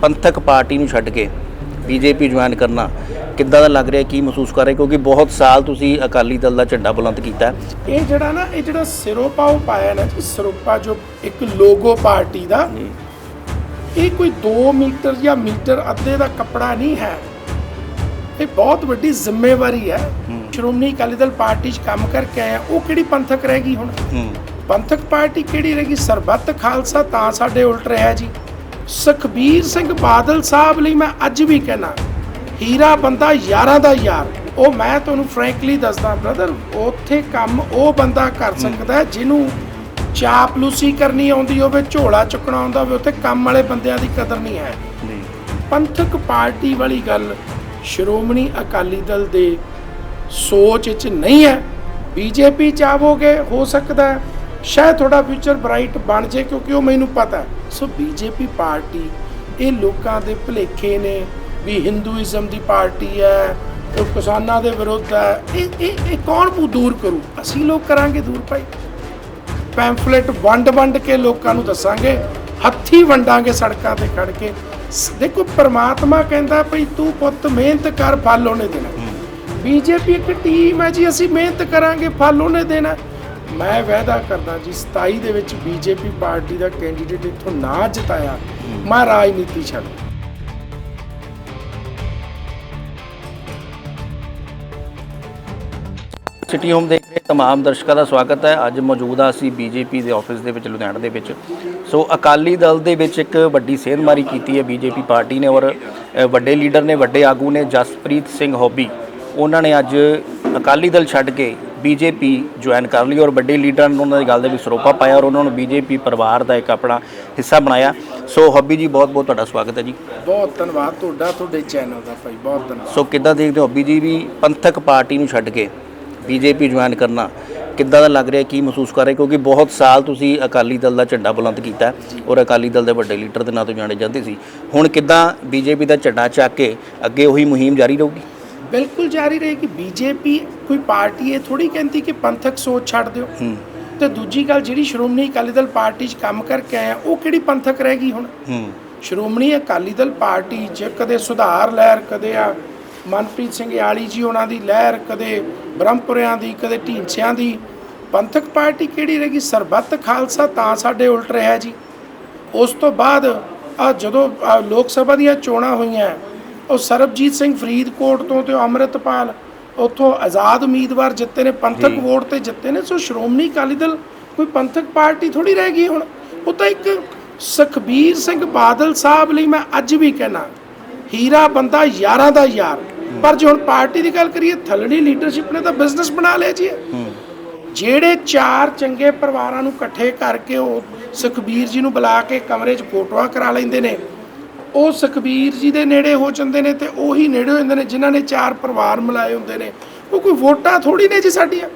ਪੰਥਕ ਪਾਰਟੀ ਨੂੰ ਛੱਡ ਕੇ ਬੀਜੇਪੀ ਜੁਆਇਨ ਕਰਨਾ ਕਿੱਦਾਂ ਦਾ ਲੱਗ ਰਿਹਾ ਕੀ ਮਹਿਸੂਸ ਕਰ ਰਹੇ? ਕਿਉਂਕਿ ਬਹੁਤ ਸਾਲ ਤੁਸੀਂ ਅਕਾਲੀ ਦਲ ਦਾ ਝੰਡਾ ਬੁਲੰਦ ਕੀਤਾ। ਇਹ ਜਿਹੜਾ ਨਾ ਇਹ ਜਿਹੜਾ ਸਿਰੋਪਾਓ ਪਾਇਆ ਨਾ ਜੀ ਸਿਰੋਪਾ ਜੋ ਇੱਕ ਲੋਗੋ ਪਾਰਟੀ ਦਾ ਇਹ ਕੋਈ 2 ਮੀਟਰ ਜਾਂ ਮੀਟਰ ਅੱਧੇ ਦਾ ਕੱਪੜਾ ਨਹੀਂ ਹੈ। ਇਹ ਬਹੁਤ ਵੱਡੀ ਜ਼ਿੰਮੇਵਾਰੀ ਹੈ। ਸ਼੍ਰੋਮਣੀ ਅਕਾਲੀ ਦਲ ਪਾਰਟੀ 'ਚ ਕੰਮ ਕਰਕੇ ਆਇਆ ਉਹ ਕਿਹੜੀ ਪੰਥਕ ਰਹਿ ਗਈ ਹੁਣ? ਪੰਥਕ ਪਾਰਟੀ ਕਿਹੜੀ ਰਹਿ ਗਈ? ਸਰਬੱਤ ਖਾਲਸਾ ਤਾਂ ਸਾਡੇ ਉਲਟ ਰਿਹਾ ਜੀ। ਸੁਖਬੀਰ ਸਿੰਘ ਬਾਦਲ ਸਾਹਿਬ ਲਈ ਮੈਂ ਅੱਜ ਵੀ ਕਹਿਣਾ ਹੀਰਾ ਬੰਦਾ ਯਾਰਾਂ ਦਾ ਯਾਰ। ਉਹ ਮੈਂ ਤੁਹਾਨੂੰ ਫ੍ਰੈਂਕਲੀ ਦੱਸਦਾ ਬ੍ਰਦਰ ਉੱਥੇ ਕੰਮ ਉਹ ਬੰਦਾ ਕਰ ਸਕਦਾ ਜਿਹਨੂੰ ਚਾਪਲੂਸੀ ਕਰਨੀ ਆਉਂਦੀ ਹੋਵੇ ਝੋਲਾ ਚੁੱਕਣਾ ਆਉਂਦਾ ਹੋਵੇ ਉੱਥੇ ਕੰਮ ਵਾਲੇ ਬੰਦਿਆਂ ਦੀ ਕਦਰ ਨਹੀਂ ਹੈ। ਪੰਥਕ ਪਾਰਟੀ ਵਾਲੀ ਗੱਲ ਸ਼੍ਰੋਮਣੀ ਅਕਾਲੀ ਦਲ ਦੇ ਸੋਚ ਵਿੱਚ ਨਹੀਂ ਹੈ। ਬੀਜੇਪੀ ਚਾਹੋਗੇ ਹੋ ਸਕਦਾ ਹੈ। ਸ਼ਾਇਦ ਤੁਹਾਡਾ ਫਿਊਚਰ ਬ੍ਰਾਈਟ ਬਣ ਜੇ ਕਿਉਂਕਿ ਉਹ ਮੈਨੂੰ ਪਤਾ ਹੈ। ਸੋ ਬੀਜੇਪੀ ਪਾਰਟੀ ਇਹ ਲੋਕਾਂ ਦੇ ਭੁਲੇਖੇ ਨੇ ਵੀ ਹਿੰਦੂਇਜ਼ਮ ਦੀ ਪਾਰਟੀ ਹੈ ਉਹ ਕਿਸਾਨਾਂ ਦੇ ਵਿਰੁੱਧ ਹੈ। ਇਹ ਇਹ ਇਹ ਕੌਣ ਪੂ ਦੂਰ ਕਰੂ? ਅਸੀਂ ਲੋਕ ਕਰਾਂਗੇ ਦੂਰ ਭਾਈ। ਪੈਂਫਲੇਟ ਵੰਡ ਵੰਡ ਕੇ ਲੋਕਾਂ ਨੂੰ ਦੱਸਾਂਗੇ ਹੱਥੀ ਵੰਡਾਂਗੇ ਸੜਕਾਂ ਤੇ ਖੜ ਕੇ। ਦੇਖੋ ਪ੍ਰਮਾਤਮਾ ਕਹਿੰਦਾ ਭਈ ਤੂੰ ਪੁੱਤ ਮਿਹਨਤ ਕਰ ਫਲ ਉਹਨੇ ਦੇਣਾ। ਬੀਜੇਪੀ ਇੱਕ ਟੀਮ ਹੈ ਜੀ ਅਸੀਂ ਮਿਹਨਤ ਕਰਾਂਗੇ ਫਲ ਉਹਨੇ ਦੇਣਾ। ਮੈਂ ਵਾਅਦਾ ਕਰਦਾ ਜੀ 27 ਦੇ ਵਿੱਚ ਬੀਜੇਪੀ ਪਾਰਟੀ ਦਾ ਕੈਂਡੀਡੇਟ ਇੱਥੋਂ ਨਾ ਜਿਤਾਇਆ ਮੈਂ ਰਾਜਨੀਤੀ ਛੱਡ ਸਿਟੀ ਹੋਮ ਦੇਖ ਰਹੇ ਤਮਾਮ ਦਰਸ਼ਕਾਂ ਦਾ ਸਵਾਗਤ ਹੈ। ਅੱਜ ਮੌਜੂਦ ਹਾਂ ਅਸੀਂ ਬੀਜੇਪੀ ਦੇ ਆਫਿਸ ਦੇ ਵਿੱਚ ਲੁਧਿਆਣਾ ਦੇ ਵਿੱਚ। ਸੋ ਅਕਾਲੀ ਦਲ ਦੇ ਵਿੱਚ ਇੱਕ ਵੱਡੀ ਸੇਧਮਾਰੀ ਕੀਤੀ ਹੈ ਬੀਜੇਪੀ ਪਾਰਟੀ ਨੇ ਔਰ ਵੱਡੇ ਲੀਡਰ ਨੇ ਵੱਡੇ ਆਗੂ ਨੇ ਜਸਪ੍ਰੀਤ ਸਿੰਘ ਹੋਬੀ। ਉਹਨਾਂ ਨੇ ਅੱਜ ਅਕਾਲੀ ਦਲ ਛੱਡ ਕੇ ਬੀਜੇਪੀ ਜੁਆਇਨ ਕਰ ਲਈ ਔਰ ਵੱਡੇ ਲੀਡਰਾਂ ਨੇ ਉਹਨਾਂ ਦੀ ਗੱਲ ਦੇ ਵਿੱਚ ਸਰੋਪਾ ਪਾਇਆ ਔਰ ਉਹਨਾਂ ਨੂੰ ਬੀਜੇਪੀ ਪਰਿਵਾਰ ਦਾ ਇੱਕ ਆਪਣਾ ਹਿੱਸਾ ਬਣਾਇਆ। ਸੋ ਹੋਬੀ ਜੀ ਬਹੁਤ ਬਹੁਤ ਤੁਹਾਡਾ ਸਵਾਗਤ ਹੈ ਜੀ। ਬਹੁਤ ਧੰਨਵਾਦ ਤੁਹਾਡਾ ਤੁਹਾਡੇ ਚੈਨਲ ਦਾ ਭਾਈ ਬਹੁਤ ਧੰਨਵਾਦ। ਸੋ ਕਿੱਦਾਂ ਦੇਖਦੇ ਹੋ ਹੋਬੀ ਜੀ ਵੀ ਪੰਥਕ ਪਾਰਟੀ ਨੂੰ ਛੱਡ ਕੇ ਬੀਜੇਪੀ ਜੁਆਇਨ ਕਰਨਾ ਕਿੱਦਾਂ ਦਾ ਲੱਗ ਰਿਹਾ ਕੀ ਮਹਿਸੂਸ ਕਰ ਰਹੇ? ਕਿਉਂਕਿ ਬਹੁਤ ਸਾਲ ਤੁਸੀਂ ਅਕਾਲੀ ਦਲ ਦਾ ਝੰਡਾ ਬੁਲੰਦ ਕੀਤਾ ਔਰ ਅਕਾਲੀ ਦਲ ਦੇ ਵੱਡੇ ਲੀਡਰ ਦੇ ਨਾਂ ਤੋਂ ਜਾਣੇ ਜਾਂਦੇ ਸੀ। ਹੁਣ ਕਿੱਦਾਂ ਬੀਜੇਪੀ ਦਾ ਝੰਡਾ ਚੱਕ ਕੇ ਅੱਗੇ ਉਹੀ ਮੁਹਿੰਮ ਜਾਰੀ ਰਹੂਗੀ? ਬਿਲਕੁਲ ਜਾਰੀ ਰਹੇਗੀ ਬੀਜੇਪੀ ਕੋਈ ਪਾਰਟੀ ਇਹ ਥੋੜੀ ਕਹਿੰਦੀ ਕਿ ਪੰਥਕ ਸੋਚ ਛੱਡ ਦਿਓ। ਤੇ ਦੂਜੀ ਗੱਲ ਜਿਹੜੀ ਸ਼੍ਰੋਮਣੀ ਅਕਾਲੀ ਦਲ ਪਾਰਟੀ 'ਚ ਕੰਮ ਕਰਕੇ ਆਇਆ ਉਹ ਕਿਹੜੀ ਪੰਥਕ ਰਹਿ ਗਈ ਹੁਣ? ਸ਼੍ਰੋਮਣੀ ਅਕਾਲੀ ਦਲ ਪਾਰਟੀ 'ਚ ਕਦੇ ਸੁਧਾਰ ਲਹਿਰ ਕਦੇ ਆ ਮਨਪ੍ਰੀਤ ਸਿੰਘ ਯਾਲੀ ਜੀ ਉਹਨਾਂ ਦੀ ਲਹਿਰ ਕਦੇ ਬ੍ਰਹਮਪੁਰਿਆਂ ਦੀ ਕਦੇ ਢੀਂਚਿਆਂ ਦੀ। ਪੰਥਕ ਪਾਰਟੀ ਕਿਹੜੀ ਰਹਿ ਗਈ? ਸਰਬੱਤ ਖਾਲਸਾ ਤਾਂ ਸਾਡੇ ਉਲਟ ਰਿਹਾ ਜੀ। ਉਸ ਤੋਂ ਬਾਅਦ ਆ ਜਦੋਂ ਲੋਕ ਸਭਾ ਦੀਆਂ ਚੋਣਾਂ ਹੋਈਆਂ ਉਹ ਸਰਬਜੀਤ ਸਿੰਘ ਫਰੀਦਕੋਟ ਤੋਂ ਤੇ ਅੰਮ੍ਰਿਤਪਾਲ ਉੱਥੋਂ ਆਜ਼ਾਦ ਉਮੀਦਵਾਰ ਜਿੱਤੇ ਨੇ ਪੰਥਕ। ਵੋਟ ਤੇ ਜਿੱਤੇ ਨੇ ਸੋ ਸ਼੍ਰੋਮਣੀ ਅਕਾਲੀ ਦਲ ਕੋਈ ਪੰਥਕ ਪਾਰਟੀ ਥੋੜੀ ਰਹਿ ਗਈ ਹੁਣ। ਉਹ ਤਾਂ ਇੱਕ ਸੁਖਬੀਰ ਸਿੰਘ ਬਾਦਲ ਸਾਹਿਬ ਲਈ ਮੈਂ ਅੱਜ ਵੀ ਕਹਿਣਾ ਹੀਰਾ ਬੰਦਾ ਯਾਰਾਂ ਦਾ ਯਾਰ। ਪਰ ਜੇ ਹੁਣ ਪਾਰਟੀ ਦੀ ਗੱਲ ਕਰੀਏ ਥੱਲੜੀ ਲੀਡਰਸ਼ਿਪ ਨੇ ਤਾਂ ਬਿਜ਼ਨਸ ਬਣਾ ਲਿਆ ਜੀ। ਜਿਹੜੇ ਚਾਰ ਚੰਗੇ ਪਰਿਵਾਰਾਂ ਨੂੰ ਇਕੱਠੇ ਕਰਕੇ ਉਹ ਸੁਖਬੀਰ ਜੀ ਨੂੰ ਬੁਲਾ ਕੇ ਕਮਰੇ 'ਚ ਫੋਟੋਆਂ ਕਰਾ ਲੈਂਦੇ ਨੇ ਉਹ ਸੁਖਬੀਰ ਜੀ ਦੇ ਨੇੜੇ ਹੋ ਜਾਂਦੇ ਨੇ ਤੇ ਉਹੀ ਨੇੜੇ ਹੋ ਜਾਂਦੇ ਨੇ ਜਿਨ੍ਹਾਂ ਨੇ ਚਾਰ ਪਰਿਵਾਰ ਮਿਲਾਏ ਹੁੰਦੇ ਨੇ। ਉਹ ਕੋਈ ਵੋਟਾਂ ਥੋੜੀ ਨੇ ਜੀ ਸਾਡੀਆਂ।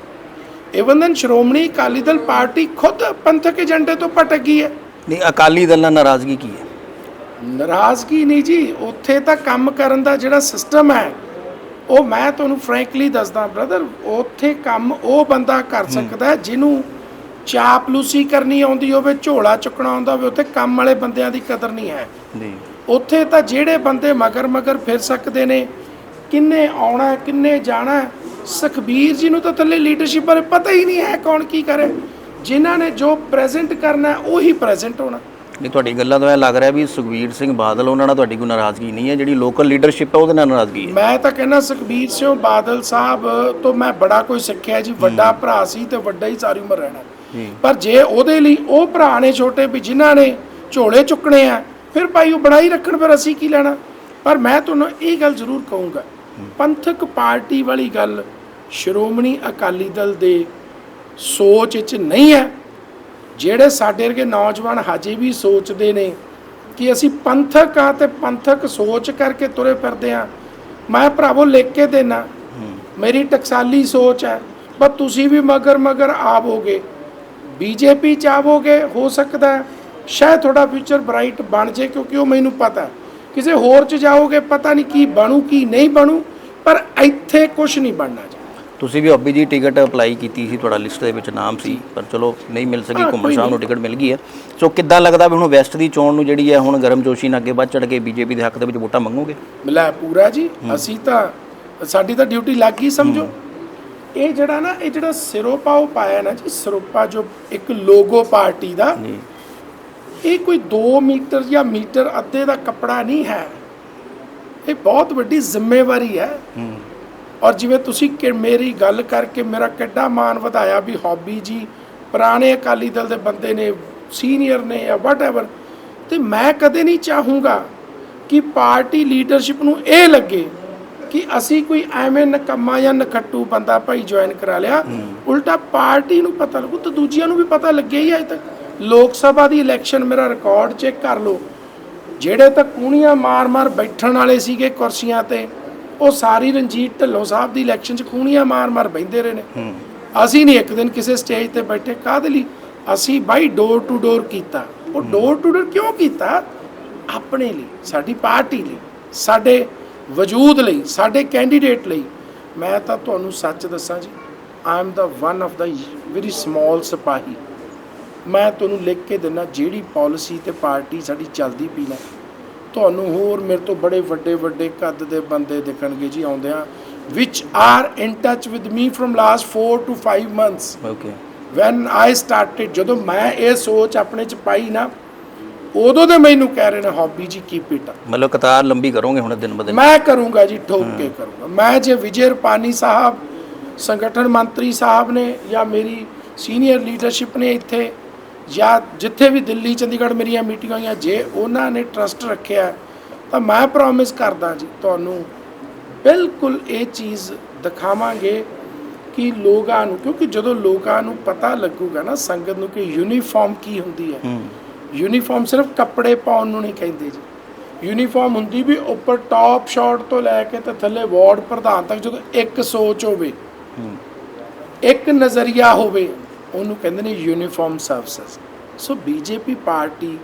Even then Shiromani Akali Dal party ਖੁਦ ਪੰਥਕ ਏਜੰਡੇ ਤੋਂ ਭਟਕ ਗਈ ਹੈ। ਨਹੀਂ ਅਕਾਲੀ ਦਲ ਨਾਲ ਨਾਰਾਜ਼ਗੀ ਕੀ ਹੈ? ਨਾਰਾਜ਼ਗੀ ਨਹੀਂ ਜੀ ਉੱਥੇ ਤਾਂ ਕੰਮ ਕਰਨ ਦਾ ਜਿਹੜਾ ਸਿਸਟਮ ਹੈ ਉਹ ਮੈਂ ਤੁਹਾਨੂੰ ਫ੍ਰੈਂਕਲੀ ਦੱਸਦਾ ਬ੍ਰਦਰ ਉੱਥੇ ਕੰਮ ਉਹ ਬੰਦਾ ਕਰ ਸਕਦਾ ਜਿਹਨੂੰ ਚਾਪਲੂਸੀ ਕਰਨੀ ਆਉਂਦੀ ਹੋਵੇ ਝੋਲਾ ਚੁੱਕਣਾ ਆਉਂਦਾ ਹੋਵੇ ਉੱਥੇ ਕੰਮ ਵਾਲੇ ਬੰਦਿਆਂ ਦੀ ਕਦਰ ਨਹੀਂ ਹੈ। ਜੀ ਉੱਥੇ ਤਾਂ ਜਿਹੜੇ ਬੰਦੇ ਮਗਰ ਮਗਰ ਫਿਰ ਸਕਦੇ ਨੇ ਕਿੰਨੇ ਆਉਣਾ ਕਿੰਨੇ ਜਾਣਾ। ਸੁਖਬੀਰ ਜੀ ਨੂੰ ਤਾਂ ਥੱਲੇ ਲੀਡਰਸ਼ਿਪ ਬਾਰੇ ਪਤਾ ਹੀ ਨਹੀਂ ਹੈ ਕੌਣ ਕੀ ਕਰੇ। ਜਿਨ੍ਹਾਂ ਨੇ ਜੋ ਪ੍ਰੈਜ਼ੈਂਟ ਕਰਨਾ ਹੈ, ਉਹੀ ਪ੍ਰੈਜ਼ੈਂਟ ਹੋਣਾ। ਨਹੀਂ ਤੁਹਾਡੀ ਗੱਲਾਂ ਤੋਂ ਇਹ ਲੱਗ ਰਿਹਾ ਵੀ ਸੁਖਬੀਰ ਸਿੰਘ ਬਾਦਲ ਉਹਨਾਂ ਨਾਲ ਤੁਹਾਡੀ ਕੋਈ ਨਾਰਾਜ਼ਗੀ ਨਹੀਂ ਹੈ ਜਿਹੜੀ ਲੋਕਲ ਲੀਡਰਸ਼ਿਪ ਹੈ ਉਹਦੇ ਨਾਲ ਨਾਰਾਜ਼ਗੀ ਹੈ। ਮੈਂ ਤਾਂ ਕਹਿੰਦਾ ਸੁਖਬੀਰ ਸਿੰਘ ਬਾਦਲ ਸਾਹਿਬ ਤੋਂ ਮੈਂ ਬੜਾ ਕੁਝ ਸਿੱਖਿਆ ਜੀ ਵੱਡਾ ਭਰਾ ਸੀ ਤੇ ਵੱਡਾ ਹੀ ਸਾਰੀ ਉਮਰ ਰਹਿਣਾ। ਪਰ ਜੇ ਉਹਦੇ ਲਈ ਉਹ ਭਰਾ ਨੇ ਛੋਟੇ ਵੀ ਜਿਨ੍ਹਾਂ ਨੇ ਝੋਲੇ ਚੁੱਕਣੇ ਆ ਫਿਰ ਭਾਈ ਉਹ ਬਣਾਈ ਰੱਖਣ, ਫਿਰ ਅਸੀਂ ਕੀ ਲੈਣਾ? ਪਰ ਮੈਂ ਤੁਹਾਨੂੰ ਇਹ ਗੱਲ ਜ਼ਰੂਰ ਕਹੂੰਗਾ, ਪੰਥਕ ਪਾਰਟੀ ਵਾਲੀ ਗੱਲ ਸ਼੍ਰੋਮਣੀ ਅਕਾਲੀ ਦਲ ਦੇ ਸੋਚ ਵਿੱਚ ਨਹੀਂ ਹੈ। ਜਿਹੜੇ ਸਾਡੇ ਵਰਗੇ ਨੌਜਵਾਨ ਹਜੇ ਵੀ ਸੋਚਦੇ ਨੇ ਕਿ ਅਸੀਂ ਪੰਥਕ ਆ ਤੇ ਪੰਥਕ ਸੋਚ ਕਰਕੇ ਤੁਰੇ ਫਿਰਦੇ ਆ ਮੈਂ ਭਰਾਵੋ ਲਿਖ ਕੇ ਦੇਣਾ ਮੇਰੀ ਟਕਸਾਲੀ ਸੋਚ ਹੈ, ਪਰ ਤੁਸੀਂ ਵੀ ਮਗਰ ਮਗਰ ਆਵੋਗੇ, ਬੀਜੇਪੀ ਆਵੋਗੇ, ਹੋ ਸਕਦਾ ਹੈ। ਸ਼ਾਇਦ ਤੁਹਾਡਾ ਫਿਊਚਰ ਬ੍ਰਾਈਟ ਬਣ ਜੇ ਕਿਉਂਕਿ ਉਹ ਮੈਨੂੰ ਪਤਾ। ਕਿਸੇ ਹੋਰ ਚ ਜਾਓਗੇ ਪਤਾ ਨਹੀਂ ਕੀ ਬਣੂ ਕੀ ਨਹੀਂ ਬਣੂ ਪਰ ਇੱਥੇ ਕੁਝ ਨਹੀਂ ਬਣਨਾ ਜੀ। ਤੁਸੀਂ ਵੀ ਹੌਬੀ ਦੀ ਟਿਕਟ ਅਪਲਾਈ ਕੀਤੀ ਸੀ ਤੁਹਾਡਾ ਲਿਸਟ ਦੇ ਵਿੱਚ ਨਾਮ ਸੀ ਪਰ ਚਲੋ ਨਹੀਂ ਮਿਲ ਸਕੀ ਘੁੰਮਣ ਸਾਹਿਬ ਨੂੰ ਟਿਕਟ ਮਿਲ ਗਈ ਹੈ। ਸੋ ਕਿੱਦਾਂ ਲੱਗਦਾ ਵੀ ਹੁਣ ਵੈਸਟ ਦੀ ਚੋਣ ਨੂੰ ਜਿਹੜੀ ਹੈ ਹੁਣ ਗਰਮਜੋਸ਼ੀ ਨਾਲ ਅੱਗੇ ਵੱਧ ਚੜ ਕੇ ਬੀਜੇਪੀ ਦੇ ਹੱਕ ਦੇ ਵਿੱਚ ਵੋਟਾਂ ਮੰਗੋਗੇ? ਮਿਲਾ ਪੂਰਾ ਜੀ ਅਸੀਂ ਤਾਂ ਸਾਡੀ ਤਾਂ ਡਿਊਟੀ ਲੱਗ ਗਈ ਸਮਝੋ। ਇਹ ਜਿਹੜਾ ਨਾ ਇਹ ਜਿਹੜਾ ਸਿਰੋਪਾ ਉਹ ਪਾਇਆ ਨਾ ਜੀ ਸਿਰੋਪਾ ਜੋ ਇੱਕ ਲੋਗੋ ਪਾਰਟੀ ਦਾ ਜੀ। ਇਹ ਕੋਈ 2 ਮੀਟਰ ਜਾਂ ਮੀਟਰ ਅੱਧੇ ਦਾ ਕੱਪੜਾ ਨਹੀਂ ਹੈ। ਇਹ ਬਹੁਤ ਵੱਡੀ ਜ਼ਿੰਮੇਵਾਰੀ ਹੈ। ਔਰ ਜਿਵੇਂ ਤੁਸੀਂ ਕਿ ਮੇਰੀ ਗੱਲ ਕਰਕੇ ਮੇਰਾ ਕਿੱਡਾ ਮਾਣ ਵਧਾਇਆ ਵੀ ਹੌਬੀ ਜੀ ਪੁਰਾਣੇ ਅਕਾਲੀ ਦਲ ਦੇ ਬੰਦੇ ਨੇ ਸੀਨੀਅਰ ਨੇ ਜਾਂ ਵਟਐਵਰ ਤੇ ਮੈਂ ਕਦੇ ਨਹੀਂ ਚਾਹੂੰਗਾ ਕਿ ਪਾਰਟੀ ਲੀਡਰਸ਼ਿਪ ਨੂੰ ਇਹ ਲੱਗੇ ਕਿ ਅਸੀਂ ਕੋਈ ਐਵੇਂ ਨਕਮਾ ਜਾਂ ਨਖੱਟੂ ਬੰਦਾ ਭਾਈ ਜੁਆਇਨ ਕਰਾ ਲਿਆ। ਉਲਟਾ ਪਾਰਟੀ ਨੂੰ ਪਤਾ ਲੱਗੂ ਤੇ ਦੂਜਿਆਂ ਨੂੰ ਵੀ ਪਤਾ ਲੱਗਿਆ ਹੀ ਅਜੇ ਤੱਕ। ਲੋਕ ਸਭਾ ਦੀ ਇਲੈਕਸ਼ਨ ਮੇਰਾ ਰਿਕਾਰਡ ਚੈੱਕ ਕਰ ਲਓ। ਜਿਹੜੇ ਤਾਂ ਕੂਣੀਆਂ ਮਾਰ-ਮਾਰ ਬੈਠਣ ਵਾਲੇ ਸੀਗੇ ਕੁਰਸੀਆਂ ਤੇ ਉਹ ਸਾਰੀ ਰਣਜੀਤ ਢੱਲੋਂ ਸਾਹਿਬ ਦੀ ਇਲੈਕਸ਼ਨ 'ਚ ਕੂਣੀਆਂ ਮਾਰ-ਮਾਰ ਬੈਠਦੇ ਰਹੇ ਨੇ। ਅਸੀਂ ਨਹੀਂ ਇੱਕ ਦਿਨ ਕਿਸੇ ਸਟੇਜ ਤੇ ਬੈਠੇ ਕਾਹਦੇ ਲਈ? ਅਸੀਂ ਬਾਈ ਡੋਰ ਟੂ ਡੋਰ ਕੀਤਾ। ਉਹ ਡੋਰ ਟੂ ਡੋਰ ਕਿਉਂ ਕੀਤਾ? ਆਪਣੇ ਲਈ ਸਾਡੀ ਪਾਰਟੀ ਲਈ ਸਾਡੇ ਵਜੂਦ ਲਈ ਸਾਡੇ ਕੈਂਡੀਡੇਟ ਲਈ। ਮੈਂ ਤਾਂ ਤੁਹਾਨੂੰ ਸੱਚ ਦੱਸਾਂ ਜੀ I am the one of the very small ਸਿਪਾਹੀ। ਮੈਂ ਤੁਹਾਨੂੰ ਲਿਖ ਕੇ ਦਿੰਦਾ ਜਿਹੜੀ ਪਾਲਿਸੀ ਤੇ ਪਾਰਟੀ ਸਾਡੀ ਚੱਲਦੀ ਪਈ ਨਾ ਤੁਹਾਨੂੰ ਹੋਰ ਮੇਰੇ ਤੋਂ ਬੜੇ ਵੱਡੇ ਵੱਡੇ ਕੱਦ ਦੇ ਬੰਦੇ ਦਿਖਣਗੇ ਜੀ ਆਉਂਦਿਆਂ ਵਿਚ are in touch with me from last 4 to 5 months okay when I started ਜਦੋਂ ਮੈਂ ਇਹ ਸੋਚ ਆਪਣੇ ਚ ਪਾਈ ਨਾ ਉਦੋਂ ਦੇ ਮੈਨੂੰ ਕਹਿ ਰਹੇ ਨੇ ਹੌਬੀ ਜੀ ਕੀਪ ਇਟ ਮਤਲਬ ਕਤਾਰ ਲੰਬੀ ਕਰੋਗੇ ਹੁਣ ਦਿਨ ਬ ਦਿਨ? ਮੈਂ ਕਰੂੰਗਾ ਜੀ ਠੋਕ ਕੇ ਕਰੂੰਗਾ। ਮੈਂ ਜੇ ਵਿਜੇ ਰੁਪਾਨੀ ਸਾਹਿਬ ਸੰਗਠਨ ਮੰਤਰੀ ਸਾਹਿਬ ਨੇ ਜਾਂ ਮੇਰੀ ਸੀਨੀਅਰ ਲੀਡਰਸ਼ਿਪ ਨੇ ਇੱਥੇ ਜਾਂ ਜਿੱਥੇ ਵੀ ਦਿੱਲੀ ਚੰਡੀਗੜ੍ਹ ਮੇਰੀਆਂ ਮੀਟਿੰਗਾਂ ਹੋਈਆਂ ਜੇ ਉਹਨਾਂ ਨੇ ਟਰਸਟ ਰੱਖਿਆ ਤਾਂ ਮੈਂ ਪ੍ਰੋਮਿਸ ਕਰਦਾ ਜੀ ਤੁਹਾਨੂੰ ਬਿਲਕੁਲ ਇਹ ਚੀਜ਼ ਦਿਖਾਵਾਂਗੇ ਕਿ ਲੋਕਾਂ ਨੂੰ ਕਿਉਂਕਿ ਜਦੋਂ ਲੋਕਾਂ ਨੂੰ ਪਤਾ ਲੱਗੂਗਾ ਨਾ ਸੰਗਤ ਨੂੰ ਕਿ ਯੂਨੀਫਾਰਮ ਕੀ ਹੁੰਦੀ ਹੈ ਯੂਨੀਫਾਰਮ ਸਿਰਫ ਕੱਪੜੇ ਪਾਉਣ ਨੂੰ ਨਹੀਂ ਕਹਿੰਦੇ ਜੀ। ਯੂਨੀਫਾਰਮ ਹੁੰਦੀ ਵੀ ਉੱਪਰ ਟਾਪ ਸ਼ਾਰਟ ਤੋਂ ਲੈ ਕੇ ਤੇ ਥੱਲੇ ਵਾਰਡ ਪ੍ਰਧਾਨ ਤੱਕ ਜਦੋਂ ਇੱਕ ਸੋਚ ਹੋਵੇ ਇੱਕ ਨਜ਼ਰੀਆ ਹੋਵੇ ਉਹਨੂੰ ਕਹਿੰਦੇ ਨੇ uniform service so BJP party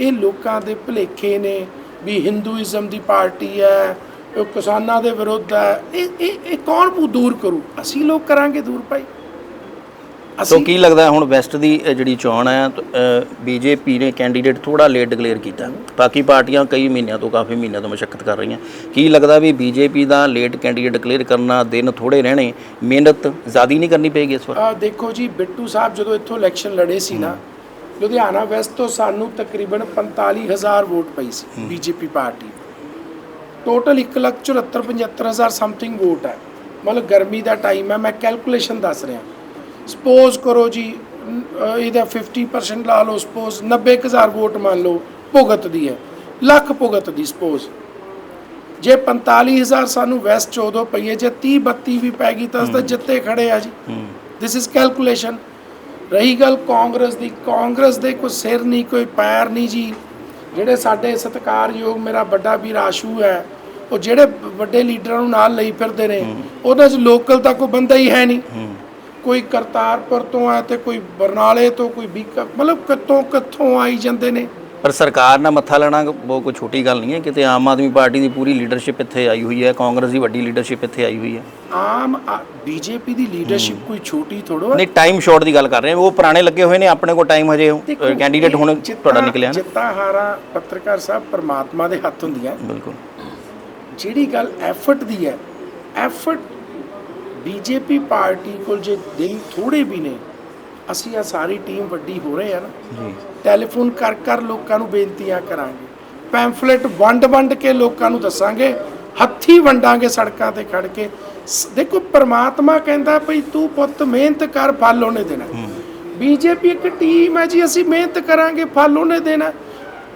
ਇਹ ਲੋਕਾਂ ਦੇ ਭੁਲੇਖੇ ਨੇ ਵੀ ਹਿੰਦੂਇਜ਼ਮ ਦੀ ਪਾਰਟੀ ਹੈ, ਉਹ ਕਿਸਾਨਾਂ ਦੇ ਵਿਰੁੱਧ ਹੈ। ਇਹ ਇਹ ਕੌਣ ਪੂ ਦੂਰ ਕਰੂ? ਅਸੀਂ ਲੋਕ ਕਰਾਂਗੇ ਦੂਰ ਭਾਈ। ਸੋ ਕੀ ਲੱਗਦਾ ਹੁਣ ਵੈਸਟ ਦੀ ਜਿਹੜੀ ਚੋਣ ਹੈ ਬੀਜੇਪੀ ਨੇ ਕੈਂਡੀਡੇਟ ਥੋੜਾ ਲੇਟ ਡਿਕਲੇਅਰ ਕੀਤਾ। ਬਾਕੀ ਪਾਰਟੀਆਂ ਕਈ ਮਹੀਨਿਆਂ ਤੋਂ ਕਾਫੀ ਮਹੀਨਿਆਂ ਤੋਂ ਮਸ਼ੱਕਤ ਕਰ ਰਹੀਆਂ। ਕੀ ਲੱਗਦਾ ਵੀ ਬੀਜੇਪੀ ਦਾ ਲੇਟ ਕੈਂਡੀਡੇਟ ਡਿਕਲੇਅਰ ਕਰਨਾ ਦਿਨ ਥੋੜੇ ਰਹਿਣੇ ਮਿਹਨਤ ਜ਼ਿਆਦਾ ਨਹੀਂ ਕਰਨੀ ਪਏਗੀ ਇਸ ਵਾਰ? ਆ ਦੇਖੋ ਜੀ ਬਿੱਟੂ ਸਾਹਿਬ ਜਦੋਂ ਇੱਥੋਂ ਇਲੈਕਸ਼ਨ ਲੜੇ ਸੀ ਨਾ ਲੁਧਿਆਣਾ ਵੈਸਟ ਤੋਂ ਸਾਨੂੰ ਤਕਰੀਬਨ 45000 ਵੋਟ ਪਈ ਸੀ BJP party. Total 1,74,75000 something vote ਹੈ। ਮਤਲਬ ਗਰਮੀ ਦਾ ਟਾਈਮ ਹੈ ਮੈਂ ਕੈਲਕੂਲੇਸ਼ਨ ਦੱਸ ਰਿਹਾ। ਸਪੋਜ਼ ਕਰੋ ਜੀ ਇਹਦਾ 50% ਲਾ ਲਓ ਸਪੋਜ਼ 90000 ਵੋਟ ਮੰਨ ਲਓ ਭੁਗਤ ਦੀ ਹੈ ਲੱਖ ਭੁਗਤ ਦੀ ਸਪੋਜ਼। ਜੇ 45000 ਸਾਨੂੰ ਵੈਸਟ 'ਚ ਉਦੋਂ ਪਈਏ ਜੇ 30 32 ਵੀ ਪੈ ਗਈ ਤਾਂ ਅਸੀਂ ਜਿੱਤੇ ਖੜੇ ਆ ਜੀ। ਦਿਸ ਇਜ਼ ਕੈਲਕੂਲੇਸ਼ਨ ਰਹੀ ਗੱਲ ਕਾਂਗਰਸ ਦੀ ਕਾਂਗਰਸ ਦੇ ਕੋਈ ਸਿਰ ਨਹੀਂ ਕੋਈ ਪੈਰ ਨਹੀਂ ਜੀ। ਜਿਹੜੇ ਸਾਡੇ ਸਤਿਕਾਰਯੋਗ ਮੇਰਾ ਵੱਡਾ ਵੀਰ ਆਸ਼ੂ ਹੈ ਉਹ ਜਿਹੜੇ ਵੱਡੇ ਲੀਡਰਾਂ ਨੂੰ ਨਾਲ ਲਈ ਫਿਰਦੇ ਨੇ ਉਹਨਾਂ 'ਚ ਲੋਕਲ ਤਾਂ ਕੋਈ ਬੰਦਾ ਹੀ ਹੈ ਨਹੀਂ। ਕੋਈ ਕਰਤਾਰਪੁਰ ਤੋਂ ਹੈ ਤੇ ਕੋਈ ਬਰਨਾਲੇ ਤੋਂ ਕੋਈ ਬੀਕਾ ਮਤਲਬ ਕਿੱਥੋਂ ਕਿੱਥੋਂ ਆਈ ਜਾਂਦੇ ਨੇ? ਪਰ ਸਰਕਾਰ ਨਾਲ ਮੱਥਾ ਲੈਣਾ ਬਹੁਤ ਕੋਈ ਛੋਟੀ ਗੱਲ ਨਹੀਂ ਹੈ। ਕਿਤੇ ਆਮ ਆਦਮੀ ਪਾਰਟੀ ਦੀ ਪੂਰੀ ਲੀਡਰਸ਼ਿਪ ਇੱਥੇ ਆਈ ਹੋਈ ਹੈ। ਕਾਂਗਰਸ ਦੀ ਵੱਡੀ ਲੀਡਰਸ਼ਿਪ ਇੱਥੇ ਆਈ ਹੋਈ ਹੈ। ਆਮ ਬੀਜੇਪੀ ਦੀ ਲੀਡਰਸ਼ਿਪ ਕੋਈ ਛੋਟੀ ਥੋੜੋ ਨਹੀਂ ਟਾਈਮ ਸ਼ਾਰਟ ਦੀ ਗੱਲ ਕਰ ਰਹੇ ਹਾਂ। ਉਹ ਪੁਰਾਣੇ ਲੱਗੇ ਹੋਏ ਨੇ ਆਪਣੇ ਕੋਲ ਟਾਈਮ ਹਜੇ ਕੈਂਡੀਡੇਟ ਹੁਣ ਤੁਹਾਡਾ ਨਿਕਲਿਆ ਜਿੱਤਾਂ ਹਾਰਾਂ ਪੱਤਰਕਾਰ ਸਾਹਿਬ ਪਰਮਾਤਮਾ ਦੇ ਹੱਥ ਹੁੰਦੀਆਂ। ਬਿਲਕੁਲ। ਜਿਹੜੀ ਗੱਲ ਐਫਰਟ ਦੀ ਹੈ ਐਫਰਟ ਬੀਜੇਪੀ ਪਾਰਟੀ ਕੋਲ ਜੇ ਦਿਨ ਥੋੜੇ ਵੀ ਨੇ ਅਸੀਂ ਆ ਸਾਰੀ ਟੀਮ ਵੱਡੀ ਹੋ ਰਹੇ ਆ ਨਾ ਜੀ। ਟੈਲੀਫੋਨ ਕਰ ਕਰ ਲੋਕਾਂ ਨੂੰ ਬੇਨਤੀਆਂ ਕਰਾਂਗੇ। ਪੈਂਫਲੇਟ ਵੰਡ ਵੰਡ ਕੇ ਲੋਕਾਂ ਨੂੰ ਦੱਸਾਂਗੇ ਹੱਥੀ ਵੰਡਾਂਗੇ ਸੜਕਾਂ ਤੇ ਖੜ ਕੇ। ਦੇਖੋ ਪ੍ਰਮਾਤਮਾ ਕਹਿੰਦਾ ਭਈ ਤੂੰ ਪੁੱਤ ਮਿਹਨਤ ਕਰ ਫਲ ਉਹਨੇ ਦੇਣਾ। ਬੀਜੇਪੀ ਇੱਕ ਟੀਮ ਹੈ ਜੀ ਅਸੀਂ ਮਿਹਨਤ ਕਰਾਂਗੇ ਫਲ ਉਹਨੇ ਦੇਣਾ।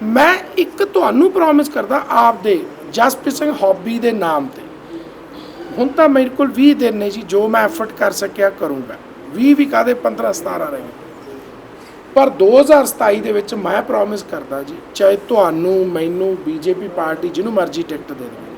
ਮੈਂ ਇੱਕ ਤੁਹਾਨੂੰ ਪ੍ਰੋਮਿਸ ਕਰਦਾ ਆਪਦੇ ਜਸਪ੍ਰੀਤ ਸਿੰਘ ਹੌਬੀ ਦੇ ਨਾਮ ਤੇ। ਹੁਣ ਤਾਂ ਮੇਰੇ ਕੋਲ 20 ਦਿਨ ਨੇ ਜੀ ਜੋ ਮੈਂ ਐਫਰਟ ਕਰ ਸਕਿਆ ਕਰੂੰਗਾ। 20 ਵੀ ਕਾਦੇ 15 17 ਰਹੇ ਪਰ 2027 ਦੇ ਵਿੱਚ ਮੈਂ ਪ੍ਰੋਮਿਸ ਕਰਦਾ ਜੀ ਚਾਹੇ ਤੁਹਾਨੂੰ ਮੈਨੂੰ ਬੀਜੇਪੀ ਪਾਰਟੀ ਜਿਹਨੂੰ ਮਰਜ਼ੀ ਟਿਕਟ ਦੇ ਦੇਵੇ।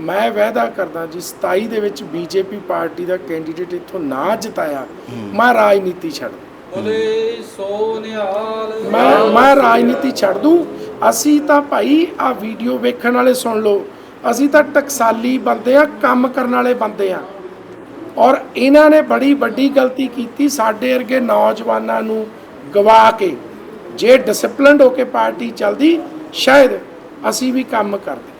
ਮੈਂ ਵਾਅਦਾ ਕਰਦਾ ਜੀ 27 ਦੇ ਵਿੱਚ ਬੀਜੇਪੀ ਪਾਰਟੀ ਦਾ ਕੈਂਡੀਡੇਟ ਇੱਥੋਂ ਨਾ ਜਿਤਾਇਆ ਮੈਂ ਰਾਜਨੀਤੀ ਛੱਡ ਦੂੰ। ਬੋਲੇ ਸੋ ਨਿਹਾਲ ਮੈਂ ਮੈਂ ਰਾਜਨੀਤੀ ਛੱਡ ਦੂੰ। ਅਸੀਂ ਤਾਂ ਭਾਈ ਆ ਵੀਡੀਓ ਵੇਖਣ ਵਾਲੇ ਸੁਣ ਲਓ। ਅਸੀਂ ਤਾਂ ਟਕਸਾਲੀ ਬੰਦੇ ਆ ਕੰਮ ਕਰਨ ਵਾਲੇ ਬੰਦੇ ਆ ਔਰ ਇਹਨਾਂ ਨੇ ਬੜੀ ਵੱਡੀ ਗਲਤੀ ਕੀਤੀ ਸਾਡੇ ਵਰਗੇ ਨੌਜਵਾਨਾਂ ਨੂੰ ਗਵਾ ਕੇ। ਜੇ ਡਿਸਪਲਿਨਡ ਹੋ ਕੇ ਪਾਰਟੀ ਚੱਲਦੀ ਸ਼ਾਇਦ ਅਸੀਂ ਵੀ ਕੰਮ ਕਰਦੇ।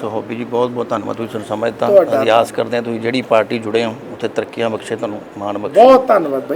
ਸੋ ਹੋਬੀ ਜੀ ਬਹੁਤ ਬਹੁਤ ਧੰਨਵਾਦ ਤੁਸੀਂ ਸਾਨੂੰ ਸਮਝਤਾ ਤੁਹਾਡਾ। ਕਰਦੇ ਹਾਂ ਤੁਸੀਂ ਜਿਹੜੀ ਪਾਰਟੀ ਜੁੜੇ ਹੋ ਉੱਥੇ ਤਰੱਕੀਆਂ ਬਖਸ਼ੇ ਤੁਹਾਨੂੰ ਮਾਣ ਬਖਸ਼ੇ। ਬਹੁਤ ਧੰਨਵਾਦ ਬਾਈ।